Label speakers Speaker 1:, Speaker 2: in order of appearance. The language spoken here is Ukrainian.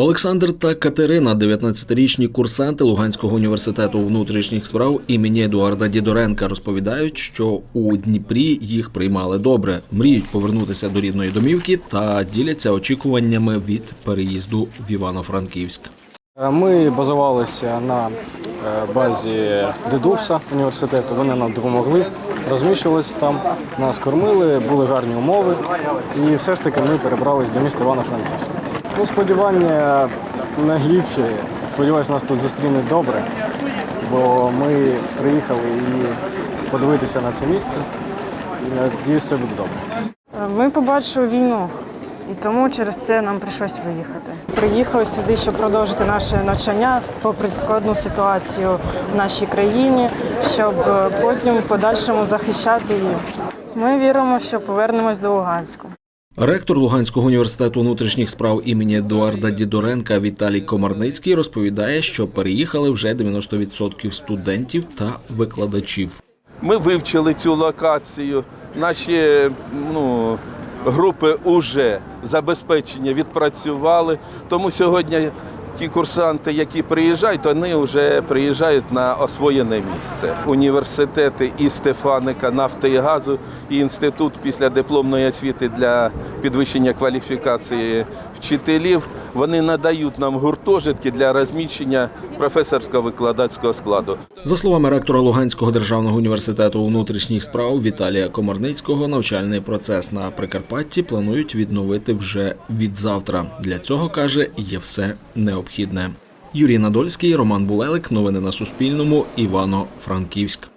Speaker 1: Олександр та Катерина, 19-річні курсанти Луганського університету внутрішніх справ імені Едуарда Дідоренка, розповідають, що у Дніпрі їх приймали добре, мріють повернутися до рідної домівки та діляться очікуваннями від переїзду в Івано-Франківськ.
Speaker 2: Е, Ми базувалися на е, базі Дедувса університету. Вони нам допомогли, розміщувалися там, нас кормили, були гарні умови. І все ж таки ми перебрались до міста Івано-Франківська. Ну, сподівання найглибші. Сподіваюсь, нас тут зустрінуть добре, бо ми приїхали і подивитися на це місто. І надіюсь, все буде добре.
Speaker 3: Ми побачили війну, і тому через це нам прийшлось виїхати. Приїхали сюди, щоб продовжити наше навчання попри складну ситуацію в нашій країні, щоб е, потім в подальшому захищати її. Ми віримо, що повернемось до Луганську.
Speaker 1: Ректор Луганського університету внутрішніх справ імені Едуарда Дідоренка Віталій Комарницький розповідає, що переїхали вже 90% студентів та викладачів.
Speaker 4: Ми вивчили цю локацію. Наші ну, групи вже забезпечення відпрацювали. Тому сьогодні ті курсанти, які приїжджають, вони вже приїжджають на освоєне місце. Університети і Стефаника, нафти і газу, і інститут після дипломної освіти для підвищення кваліфікації вчителів. Вони надають нам гуртожитки для розміщення професорського викладацького складу.
Speaker 1: За словами ректора Луганського державного університету внутрішніх справ Віталія Комарницького, навчальний процес на Прикарпатті планують відновити вже від завтра. Для цього каже, є все необхідне. Юрій Надольський, Роман Булелик. Новини на Суспільному. Івано-Франківськ.